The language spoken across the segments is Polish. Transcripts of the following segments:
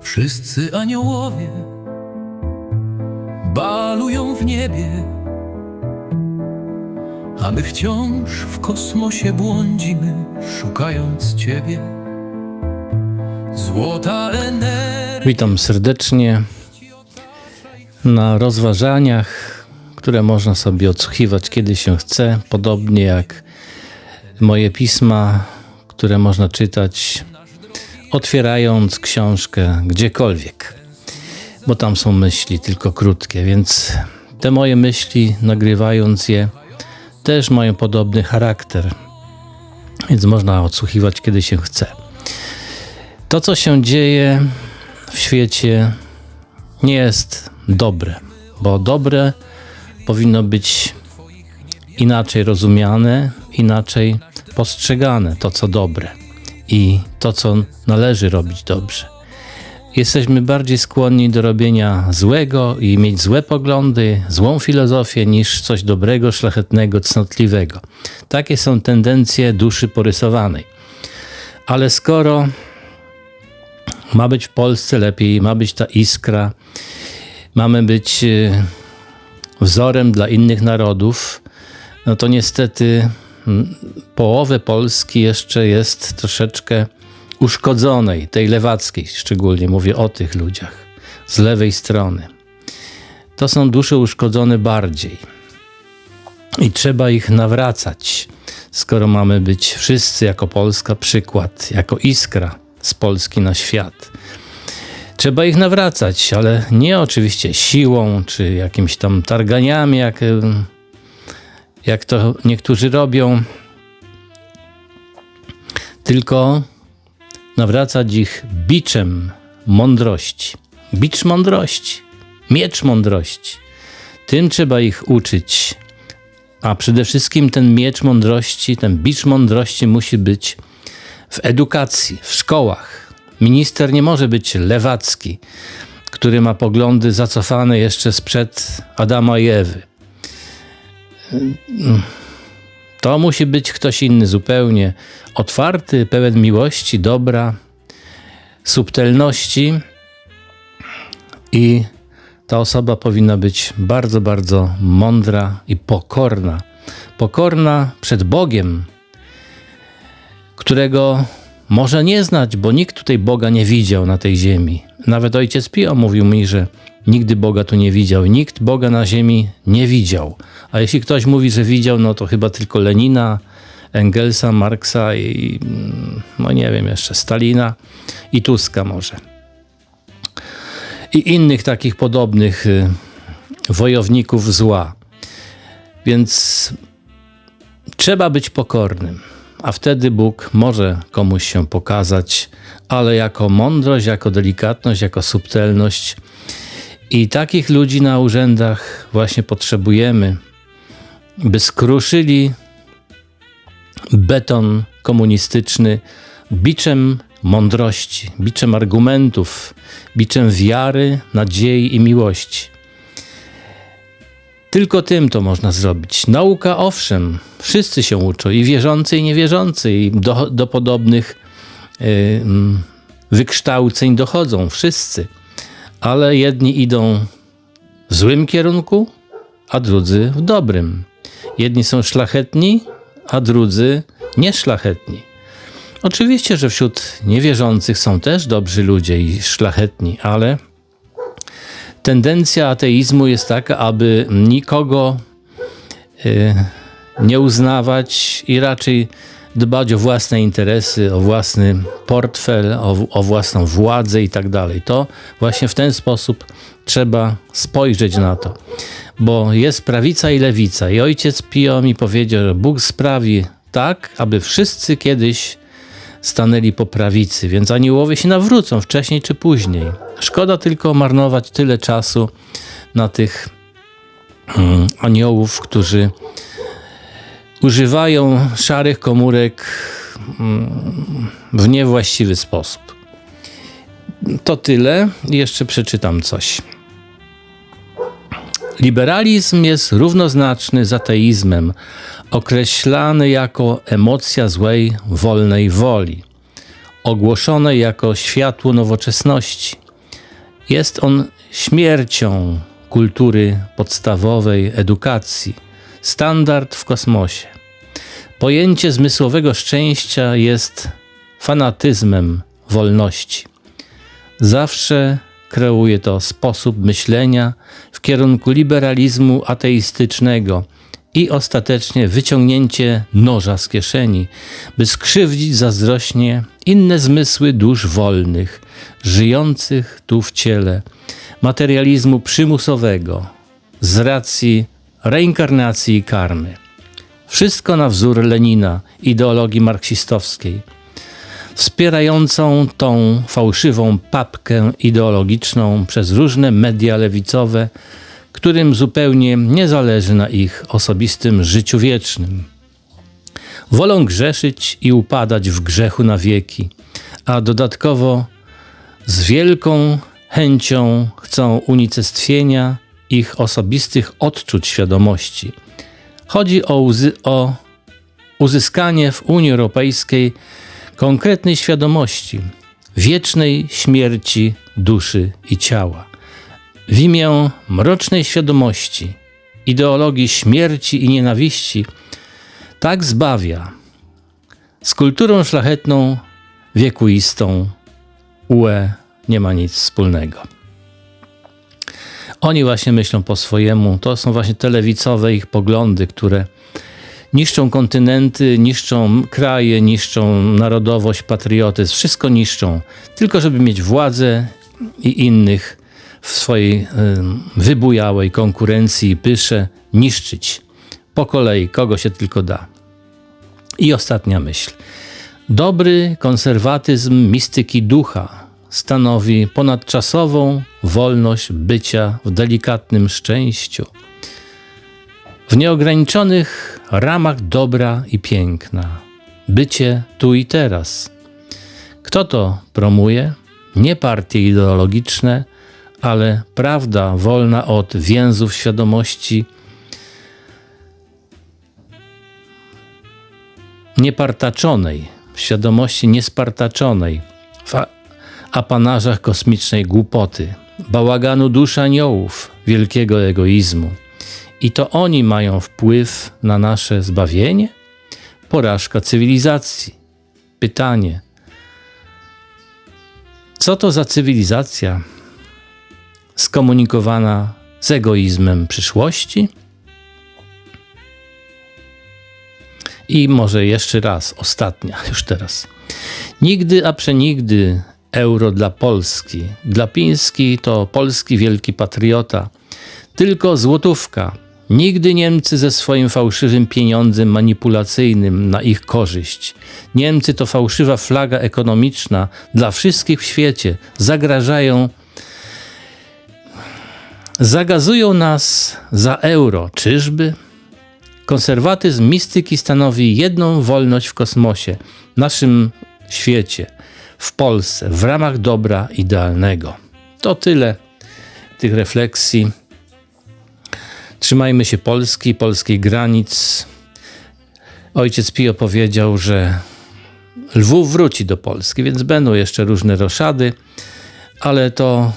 Wszyscy aniołowie balują w niebie, a my wciąż w kosmosie błądzimy, szukając Ciebie. Złota energia. Witam serdecznie na rozważaniach, które można sobie odsłuchiwać kiedy się chce, podobnie jak moje pisma, które można czytać otwierając książkę gdziekolwiek, bo tam są myśli tylko krótkie, więc te moje myśli, nagrywając je, też mają podobny charakter, więc można odsłuchiwać kiedy się chce. To, co się dzieje w świecie, nie jest dobre, bo dobre powinno być inaczej rozumiane, inaczej postrzegane, to co dobre i to, co należy robić dobrze. Jesteśmy bardziej skłonni do robienia złego i mieć złe poglądy, złą filozofię, niż coś dobrego, szlachetnego, cnotliwego. Takie są tendencje duszy porysowanej. Ale skoro ma być w Polsce lepiej, ma być ta iskra, mamy być e, wzorem dla innych narodów, no to niestety połowę Polski jeszcze jest troszeczkę uszkodzonej, tej lewackiej, szczególnie mówię o tych ludziach z lewej strony. To są dusze uszkodzone bardziej i trzeba ich nawracać, skoro mamy być wszyscy jako Polska przykład, jako iskra z Polski na świat. Trzeba ich nawracać, ale nie oczywiście siłą czy jakimiś tam targaniami, jak, jak to niektórzy robią, tylko nawracać ich biczem mądrości. Bicz mądrości, miecz mądrości. Tym trzeba ich uczyć. A przede wszystkim ten miecz mądrości, ten bicz mądrości musi być w edukacji, w szkołach. Minister nie może być lewacki, który ma poglądy zacofane jeszcze sprzed Adama i Ewy. To musi być ktoś inny zupełnie, otwarty, pełen miłości, dobra, subtelności i ta osoba powinna być bardzo, bardzo mądra i pokorna. Pokorna przed Bogiem, którego może nie znać, bo nikt tutaj Boga nie widział na tej ziemi. Nawet ojciec Pio mówił mi, że nigdy Boga tu nie widział. Nikt Boga na ziemi nie widział. A jeśli ktoś mówi, że widział, no to chyba tylko Lenina, Engelsa, Marksa i mm, no nie wiem jeszcze, Stalina i Tuska może. I innych takich podobnych y, wojowników zła. Więc trzeba być pokornym, a wtedy Bóg może komuś się pokazać, ale jako mądrość, jako delikatność, jako subtelność. I takich ludzi na urzędach właśnie potrzebujemy, by skruszyli beton komunistyczny biczem mądrości, biczem argumentów, biczem wiary, nadziei i miłości. Tylko tym to można zrobić. Nauka, owszem, wszyscy się uczą, i wierzący, i niewierzący, i do, do podobnych y, mm, wykształceń dochodzą wszyscy. Ale jedni idą w złym kierunku, a drudzy w dobrym. Jedni są szlachetni, a drudzy nieszlachetni. Oczywiście, że wśród niewierzących są też dobrzy ludzie i szlachetni, ale tendencja ateizmu jest taka, aby nikogo y, nie uznawać i raczej dbać o własne interesy, o własny portfel, o, o własną władzę i tak dalej. To właśnie w ten sposób trzeba spojrzeć na to, bo jest prawica i lewica. I ojciec Pio mi powiedział, że Bóg sprawi tak, aby wszyscy kiedyś stanęli po prawicy, więc aniołowie się nawrócą wcześniej czy później. Szkoda tylko marnować tyle czasu na tych mm, aniołów, którzy używają szarych komórek mm, w niewłaściwy sposób. To tyle. Jeszcze przeczytam coś. Liberalizm jest równoznaczny z ateizmem, określany jako emocja złej, wolnej woli, ogłoszonej jako światło nowoczesności. Jest on śmiercią kultury podstawowej, edukacji, standard w kosmosie. Pojęcie zmysłowego szczęścia jest fanatyzmem wolności. Zawsze kreuje to sposób myślenia w kierunku liberalizmu ateistycznego i ostatecznie wyciągnięcie noża z kieszeni, by skrzywdzić zazdrośnie inne zmysły dusz wolnych, żyjących tu w ciele, materializmu przymusowego, z racji reinkarnacji i karmy. Wszystko na wzór Lenina, ideologii marksistowskiej wspierającą tą fałszywą papkę ideologiczną przez różne media lewicowe, którym zupełnie nie zależy na ich osobistym życiu wiecznym. Wolą grzeszyć i upadać w grzechu na wieki, a dodatkowo z wielką chęcią chcą unicestwienia ich osobistych odczuć świadomości. Chodzi o, uzy- o uzyskanie w Unii Europejskiej konkretnej świadomości, wiecznej śmierci duszy i ciała. W imię mrocznej świadomości, ideologii śmierci i nienawiści, tak zbawia z kulturą szlachetną, wiekuistą UE nie ma nic wspólnego. Oni właśnie myślą po swojemu. To są właśnie te lewicowe ich poglądy, które niszczą kontynenty, niszczą kraje, niszczą narodowość, patriotyzm, wszystko niszczą, tylko żeby mieć władzę i innych w swojej ym, wybujałej konkurencji i pysze niszczyć po kolei, kogo się tylko da. I ostatnia myśl. Dobry konserwatyzm mistyki ducha stanowi ponadczasową wolność bycia w delikatnym szczęściu w nieograniczonych ramach dobra i piękna. Bycie tu i teraz. Kto to promuje? Nie partie ideologiczne, ale prawda wolna od więzów świadomości, niepartaczonej, świadomości niespartaczonej w apanarzach kosmicznej głupoty, bałaganu dusz aniołów, wielkiego egoizmu. I to oni mają wpływ na nasze zbawienie? Porażka cywilizacji. Pytanie: co to za cywilizacja skomunikowana z egoizmem przyszłości? I może jeszcze raz, ostatnia, już teraz. Nigdy, a przenigdy euro dla Polski. Dla Piński to polski wielki patriota. Tylko złotówka. Nigdy Niemcy ze swoim fałszywym pieniądzem manipulacyjnym na ich korzyść. Niemcy to fałszywa flaga ekonomiczna dla wszystkich w świecie. Zagrażają, zagazują nas za euro. Czyżby? Konserwatyzm mistyki stanowi jedną wolność w kosmosie, naszym świecie, w Polsce, w ramach dobra idealnego. To tyle tych refleksji. Trzymajmy się Polski, polskich granic. Ojciec Pio powiedział, że Lwów wróci do Polski, więc będą jeszcze różne roszady, ale to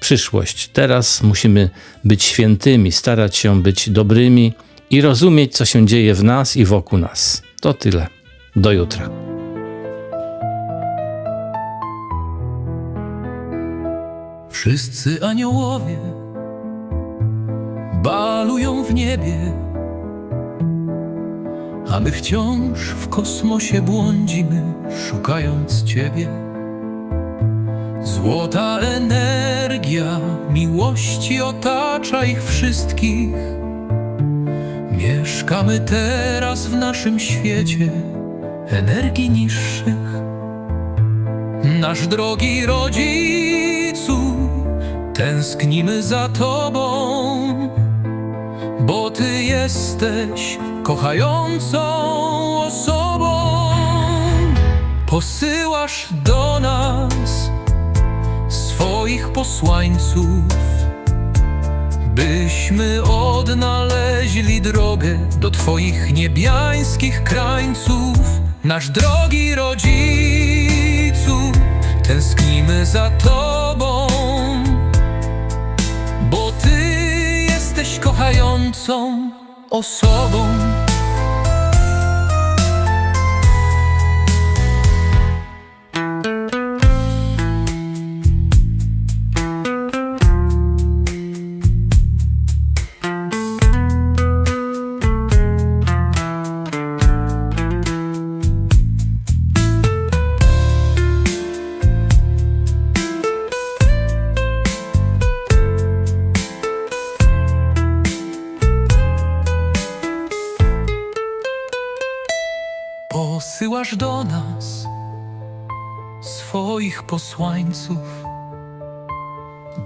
przyszłość. Teraz musimy być świętymi, starać się być dobrymi i rozumieć, co się dzieje w nas i wokół nas. To tyle. Do jutra. Wszyscy aniołowie balują w niebie, a my wciąż w kosmosie błądzimy, szukając Ciebie. Złota energia miłości otacza ich wszystkich. Mieszkamy teraz w naszym świecie energii niższych. Nasz drogi rodzicu, tęsknimy za Tobą, bo Ty jesteś kochającą osobą. Posyłasz do nas swoich posłańców, byśmy odnaleźli drogę do Twoich niebiańskich krańców. Nasz drogi rodzicu, tęsknimy za Tobą, kochającą osobą. Posłańców,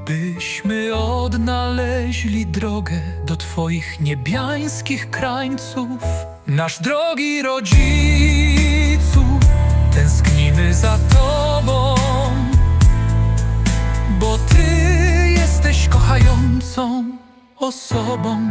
byśmy odnaleźli drogę do Twoich niebiańskich krańców. Nasz drogi rodzicu, tęsknimy za Tobą, bo Ty jesteś kochającą osobą.